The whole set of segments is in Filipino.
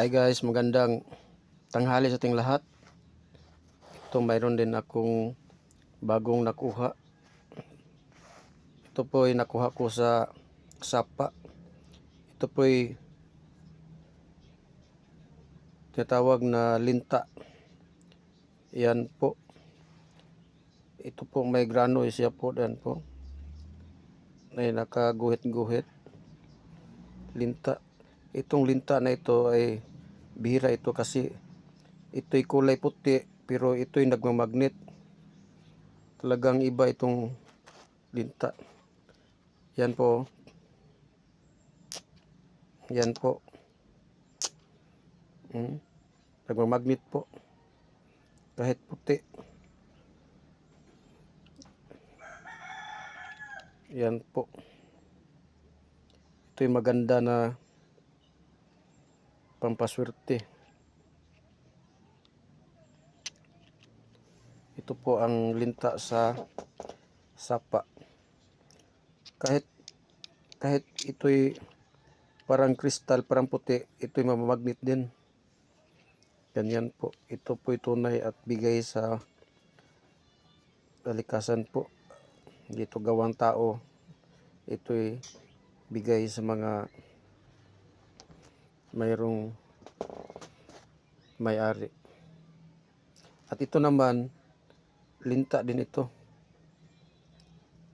Hi guys, magandang tanghali sa ating lahat. Ito mayroon din akong bagong nakuha. Ito po ay nakuha ko sa sapa. Ito po ay tinatawag na linta. Yan po. Ito po may grano siya po. Yan po. Ay nakaguhit-guhit. Linta itong linta na ito ay bihira ito kasi ito'y kulay puti pero ito'y nagmamagnet talagang iba itong linta. Yan po. Yan po. Hmm. nagmamagnet po. Kahit puti. Yan po. Ito'y maganda na pampaswerte. Ito po ang linta sa sapa. Kahit kahit ito'y parang kristal, parang puti, ito'y mamamagnet din. Ganyan po. Ito po tunay at bigay sa kalikasan po. Dito gawang tao. Ito'y bigay sa mga mayroong may-ari. At ito naman, linta din ito.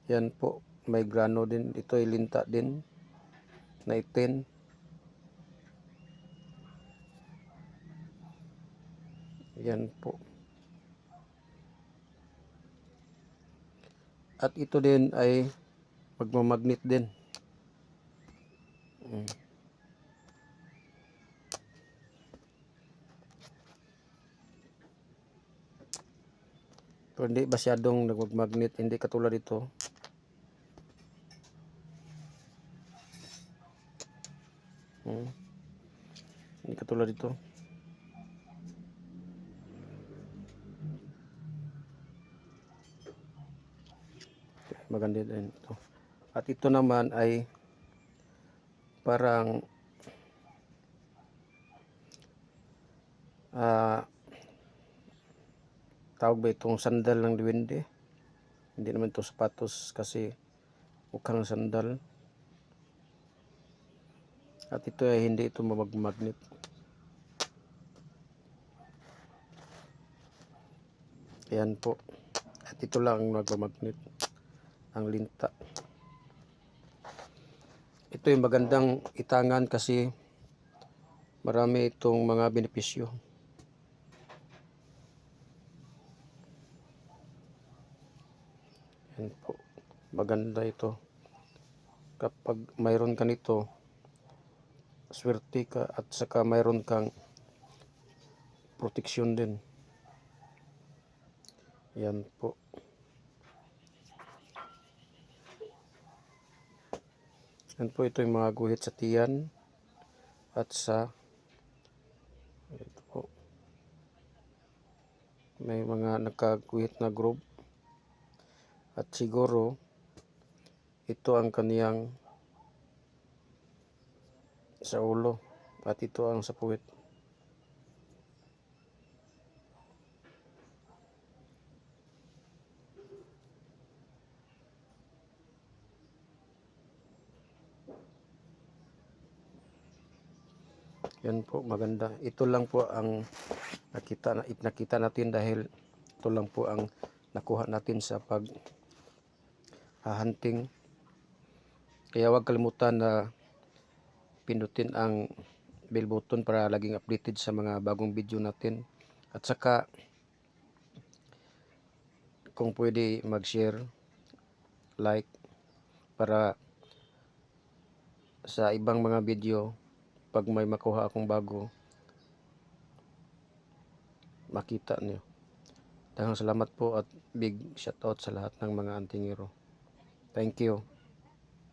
Yan po, may grano din. Ito ay linta din na itin. Yan po. At ito din ay magmamagnet din. Mm. Pero hindi masyadong nagmagnet, hindi katulad ito. Hmm. Hindi katulad ito. Maganda din ito. At ito naman ay parang ah tawag ba itong sandal ng duwende? Hindi naman ito sapatos kasi mukhang sandal. At ito ay hindi ito mamagmagnet yan po. At ito lang ang magmamagnet ang linta. Ito yung magandang itangan kasi marami itong mga benepisyo Yan po. Maganda ito. Kapag mayroon ka nito, swerte ka at saka mayroon kang proteksyon din. Yan po. Yan po ito yung mga guhit sa tiyan at sa ito po. May mga nagkaguhit na group at siguro ito ang kaniyang sa ulo at ito ang sa puwit. Yan po maganda. Ito lang po ang nakita na nakita natin dahil ito lang po ang nakuha natin sa pag hunting. Kaya huwag kalimutan na pindutin ang bell button para laging updated sa mga bagong video natin. At saka kung pwede mag-share, like para sa ibang mga video pag may makuha akong bago makita niyo. Daghang salamat po at big shoutout sa lahat ng mga antingero. Thank you.